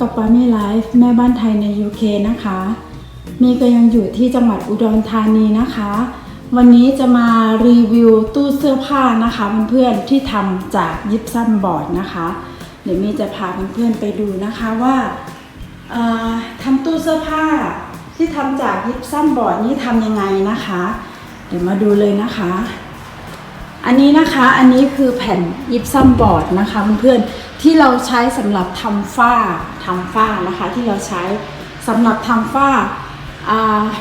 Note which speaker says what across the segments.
Speaker 1: กับปามี่ไลฟ์แม่บ้านไทยใน UK นะคะ มีก็ยังอยู่ที่จังหวัดอุดรธานีนะคะ วันนี้จะมารีวิวตู้เสื้อผ้านะคะเพื่อนๆที่ทำจากยิปซัมบอร์ดนะคะ เดี๋ยวมีจะพาเพื่อนๆไปดูนะคะว่าทำตู้เสื้อผ้าที่ทำจากยิปซัมบอร์ดนี่ทำยังไงนะคะ เดี๋ยวมาดูเลยนะคะ อันนี้นะคะอันนี้คือแผ่นยิปซัมบอร์ดนะคะเพื่อนๆที่เราใช้สำหรับทำฝ้าทำฝ้านะคะที่เราใช้สำหรับทำฝ้า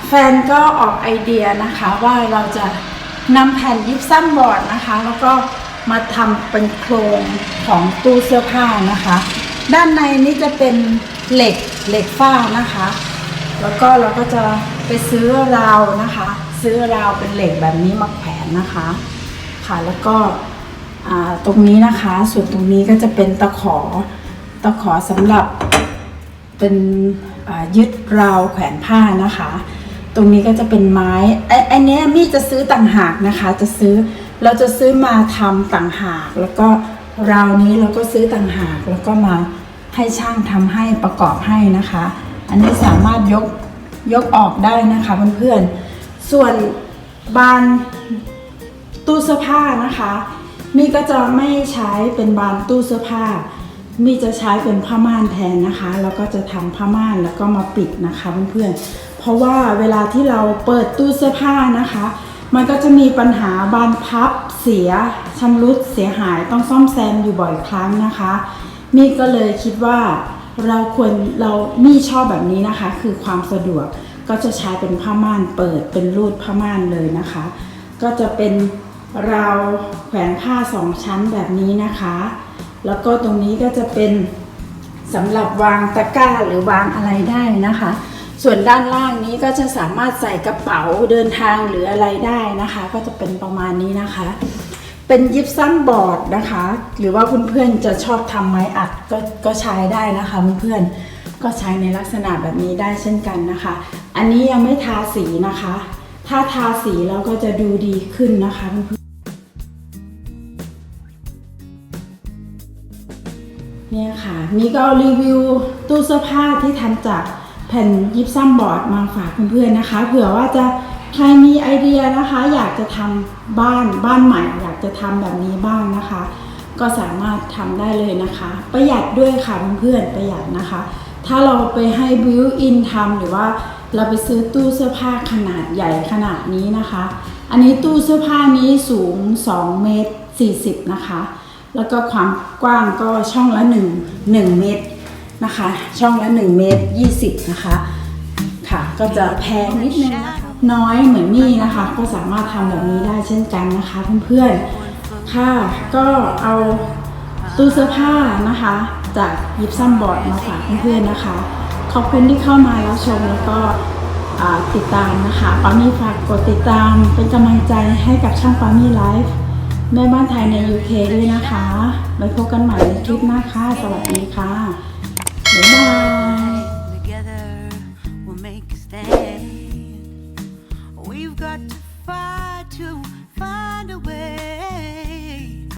Speaker 1: แฟนก็ออกไอเดียนะคะว่าเราจะนำแผ่นยิปซัมบอร์ดนะคะ แล้วก็มาทำเป็นโครงของตู้เสื้อผ้านะคะ ด้านในนี้จะเป็นเหล็กเหล็กฝ้านะคะ แล้วก็เราก็จะไปซื้อราวนะคะ ซื้อราวเป็นเหล็กแบบนี้มาแขวนนะคะ ค่ะ แล้วก็ตรงนี้นะคะ ส่วนตรงนี้ก็จะเป็นตะขอตะขอสำหรับเป็นยึดราวแขวนผ้านะคะ ตรงนี้ก็จะเป็นไม้ไอ้ไอ้เนี้ยมี่จะซื้อต่างหากนะคะ จะซื้อเราจะซื้อมาทำต่างหาก แล้วก็ราวนี้เราก็ซื้อต่างหากแล้วก็มาให้ช่างทำให้ประกอบให้นะคะ อันนี้สามารถยกยกออกได้นะคะเพื่อนๆส่วนบาน ตู้เสื้อผ้านะคะ มี่ก็จะไม่ใช้เป็นบานตู้เสื้อผ้า มี่จะใช้เป็นผ้าม่านแทนนะคะ แล้วก็จะทำผ้าม่านแล้วก็มาปิดนะคะเพื่อนๆ เพราะว่าเวลาที่เราเปิดตู้เสื้อผ้านะคะ มันก็จะมีปัญหาบานพับเสียชำรุดเสียหายต้องซ่อมแซมอยู่บ่อยครั้งนะคะ มี่ก็เลยคิดว่าเราควรเรามี่ชอบแบบนี้นะคะ คือความสะดวกก็จะใช้เป็นผ้าม่านเปิดเป็นรูดผ้าม่านเลยนะคะ ก็จะเป็น ราวแขวนผ้าสองชั้นแบบนี้นะคะ แล้วก็ตรงนี้ก็จะเป็นสำหรับวางตะกร้าหรือวางอะไรได้นะคะ ส่วนด้านล่างนี้ก็จะสามารถใส่กระเป๋าเดินทางหรืออะไรได้นะคะ ก็จะเป็นประมาณนี้นะคะ เป็นยิปซัมบอร์ดนะคะ หรือว่าเพื่อนๆจะชอบทำไม้อัดก็ก็ใช้ได้นะคะเพื่อนๆก็ใช้ในลักษณะแบบนี้ได้เช่นกันนะคะ อันนี้ยังไม่ทาสีนะคะ ถ้าทาสีแล้วก็จะดูดีขึ้นนะคะเพื่อน เนี่ยค่ะ นี่ก็รีวิวตู้เสื้อผ้าที่ทำจากแผ่นยิปซัมบอร์ดมาฝากเพื่อนๆนะคะ เผื่อว่าจะใครมีไอเดียนะคะ อยากจะทำบ้านบ้านใหม่ อยากจะทำแบบนี้บ้างนะคะ ก็สามารถทำได้เลยนะคะ ประหยัดด้วยค่ะเพื่อนๆประหยัดนะคะ ถ้าเราไปให้บิวอินทำหรือว่าเราไปซื้อตู้เสื้อผ้าขนาดใหญ่ขนาดนี้นะคะ อันนี้ตู้เสื้อผ้านี้สูง 2 เมตร 40 นะคะ แล้วก็ความกว้างก็ช่องละ1 1เมตรนะคะ ช่องละ1เมตร20นะคะ ค่ะ ก็จะแพงนิดนึงนะคะน้อยเหมือนนี่นะคะ ก็สามารถทำแบบนี้ได้เช่นกันนะคะเพื่อนๆ ค่ะ ก็เอาตู้เสื้อผ้านะคะ จากยิปซัมบอร์ดมาฝากเพื่อนๆนะคะ ขอบคุณที่เข้ามารับชมแล้วก็ติดตามนะคะปามี่ฝากกดติดตามเป็นกำลังใจให้กับช่องปามี่ไลฟ์ แม่บ้านไทยใน UK ด้วยนะคะไว้พบกันใหม่ในคลิปหน้าค่ะ สวัสดีค่ะ บ๊ายบาย